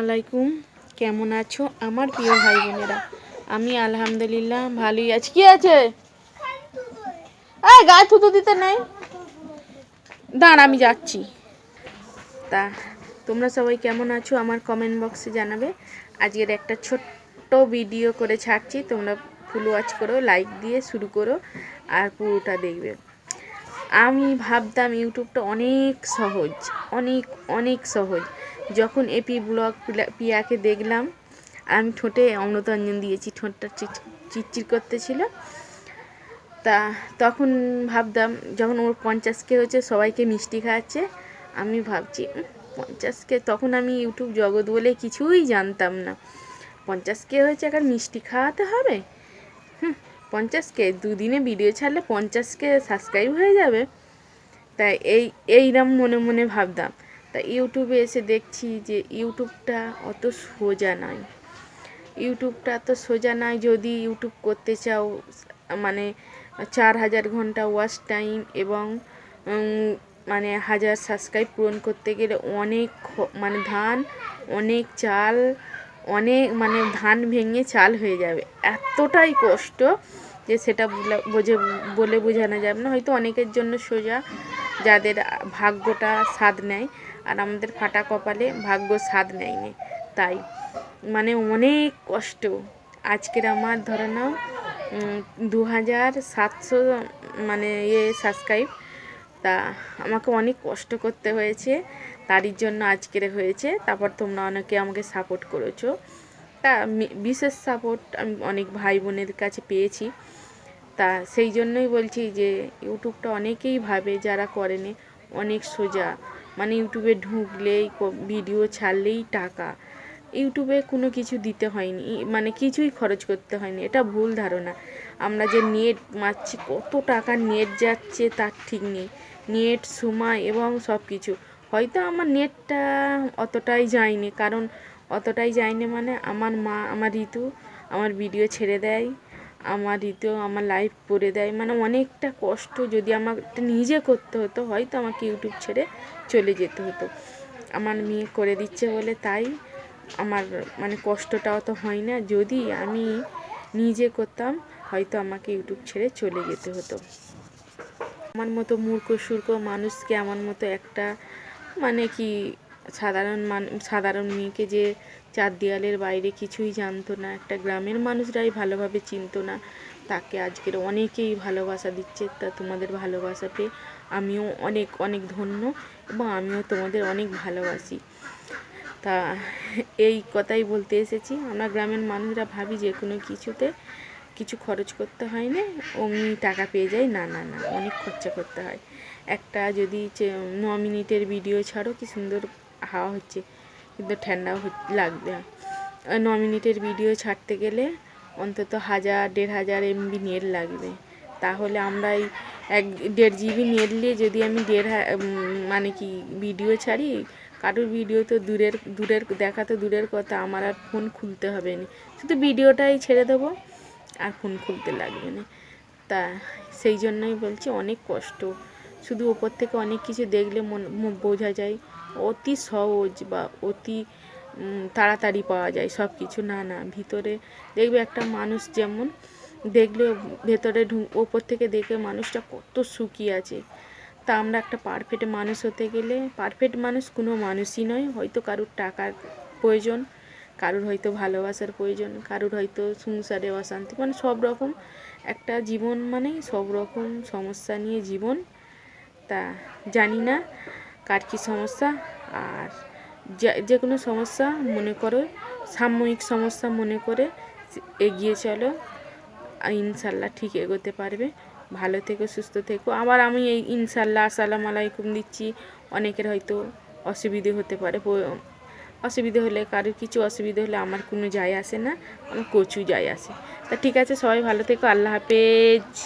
আলাইকুম। কেমন আছো? আমার প্রিয় ভাই বোনেরা আমি আলহামদুলিল্লাহ ভালোই আছি। কি আছে? গায়ে থুতু দিতে নেই? দাঁড়, আমি যাচ্ছি। তা, তোমরা সবাই কেমন আছো? আমার কমেন্ট বক্সে জানাবে। আজকের একটা ছোট্ট ভিডিও করে ছাড়ছি। তোমরা ফুল ওয়াচ করো লাইক দিয়ে শুরু করো, আর পুরোটা দেখবে। আমি ভাবতাম ইউটিউবটা অনেক সহজ অনেক অনেক সহজ। যখন এপি ব্লগ পিয়াকে দেখলাম আমি ঠোঁটে অমৃতাঞ্জন দিয়েছি ঠোঁটটা চিট চিটচির করতেছিল। তা তখন ভাবতাম যখন ওর পঞ্চাশ কে হচ্ছে সবাইকে মিষ্টি খাওয়াচ্ছে আমি ভাবছি উম, পঞ্চাশ কে? তখন আমি ইউটিউব জগৎ বলে কিছুই জানতাম না। পঞ্চাশ কে হয়েছে এখন মিষ্টি খাওয়াতে হবে? হুম, পঞ্চাশ কে দুদিনে ভিডিও ছাড়লে পঞ্চাশ কে সাবস্ক্রাইব হয়ে যাবে। তাই এই, এইরম মনে মনে ভাবতাম। তা ইউটিউবে এসে দেখছি যে ইউটিউবটা অত সোজা নয়। ইউটিউবটা তো সোজা নয় যদি ইউটিউব করতে চাও মানে চার হাজার ঘণ্টা ওয়াচ টাইম এবং মানে হাজার সাবস্ক্রাইব পূরণ করতে গেলে অনেক মানে ধান, অনেক চাল, অনেক মানে ধান ভেঙে চাল হয়ে যাবে। এতটাই কষ্ট যে সেটা বোঝে, বলে বোঝানো যাবে না। হয়তো অনেকের জন্য সোজা, যাদের ভাগ্যটা স্বাদ নেয়, আর আমাদের ফাটা কপালে ভাগ্য স্বাদ নেয়নি। তাই মানে অনেক কষ্ট। আজকের আমার ধরে নাও দু হাজার সাতশো মানে ইয়ে সাবস্ক্রাইব তা আমাকে অনেক কষ্ট করতে হয়েছে। তারই জন্য আজকের হয়েছে। তারপর তোমরা অনেকে আমাকে সাপোর্ট করেছ। তা বিশেষ সাপোর্ট আমি অনেক ভাই বোনের কাছে পেয়েছি। তা সেই জন্যই বলছি যে ইউটিউবটা অনেকেই ভাবে যারা করেনি, অনেক সোজা। মানে ইউটিউবে ঢুকলেই ভিডিও ছাড়লেই টাকা। ইউটিউবে কোনো কিছু দিতে হয়নি মানে কিছুই খরচ করতে হয়নি। এটা ভুল ধারণা। আমরা যে নেট মারছি, কত টাকা নেট যাচ্ছে তার ঠিক নেই। নেট সময় এবং সব কিছু হয়তো আমার নেটটা অতটাই যায়নি, কারণ অতটাই যায়নি মানে আমার মা, আমার ঋতু, আমার ভিডিও ছেড়ে দেয়। আমার ঋতু আমার লাইভ করে দেয়। মানে অনেকটা কষ্ট যদি আমার নিজে করতে হতো, হয়তো আমাকে ইউটিউব ছেড়ে চলে যেতে হতো। আমার মেয়ে করে দিচ্ছে বলে তাই আমার মানে কষ্টটা অত হয় না। যদি আমি নিজে করতাম, হয়তো আমাকে ইউটিউব ছেড়ে চলে যেতে হতো। আমার মতো মূর্খ সূর্খ মানুষকে আমার মতো একটা মানে কি সাধারণ মান, সাধারণ মেয়েকে যে চার দেয়ালের বাইরে কিছুই জানতো না, একটা গ্রামের মানুষরাই ভালোভাবে চিনতো না, তাকে আজকের অনেকেই ভালোবাসা দিচ্ছে, তা তোমাদের ভালোবাসা পেয়ে আমিও অনেক অনেক ধন্য এবং আমিও তোমাদের অনেক ভালোবাসি। তা এই কথাই বলতে এসেছি, আমরা গ্রামের মানুষরা ভাবি যে কোনো কিছুতে কিছু খরচ করতে হয় না, অমনি টাকা পেয়ে যায়, না না না, অনেক খরচা করতে হয়। একটা যদি ন মিনিটের ভিডিও ছাড়ো, কি সুন্দর হাওয়া হচ্ছে, কিন্তু ঠান্ডাও লাগবে ন। মিনিটের ভিডিও ছাড়তে গেলে অন্তত হাজার, দেড় হাজার এমবি নেট লাগবে। তাহলে আমরা এই এক, দেড় জিবি নেট নিয়ে যদি আমি দেড় মানে কি ভিডিও ছাড়ি, কারোর ভিডিও তো দূরের দূরের, দেখা তো দূরের কথা, আমার আর ফোন খুলতে হবে না। শুধু ভিডিওটাই ছেড়ে দেবো, আর ফোন খুলতে লাগবে না। তা, সেই জন্যই বলছি, অনেক কষ্ট। শুধু ওপর থেকে অনেক কিছু দেখলে মন বোঝা যায়। অতি সহজ বা অতি তাড়াতাড়ি পাওয়া যায় সব কিছু না না, ভিতরে দেখবে একটা মানুষ যেমন দেখলে ভেতরে ঢু- ওপর থেকে দেখে মানুষটা কত সুখী আছে। তা আমরা একটা পারফেক্ট মানুষ হতে গেলে পারফেক্ট মানুষ কোনো মানুষই নয়, হয়তো কারোর টাকার প্রয়োজন, কারোর হয়তো ভালোবাসার প্রয়োজন, কারোর হয়তো সংসারে অশান্তি মানে সব রকম একটা জীবন মানেই সব রকম সমস্যা নিয়ে জীবন তা জানি না কার কী সমস্যা আর যে- কোনো সমস্যা মনে করো, সাময়িক সমস্যা মনে করে এগিয়ে চলো। ইনশাল্লাহ ঠিক এগোতে পারবে। ভালো থেকো, সুস্থ থেকো। আবার আমি এই ইনশাল্লাহ আসসালামু আলাইকুম দিচ্ছি। অনেকের হয়তো অসুবিধে হতে পারে। অসুবিধে হলে, কারোর কিছু অসুবিধে হলে আমার কোনো যায় আসে না। আমার কচু যায় আসে। তা ঠিক আছে, সবাই ভালো থেকো। আল্লাহ হাফেজ।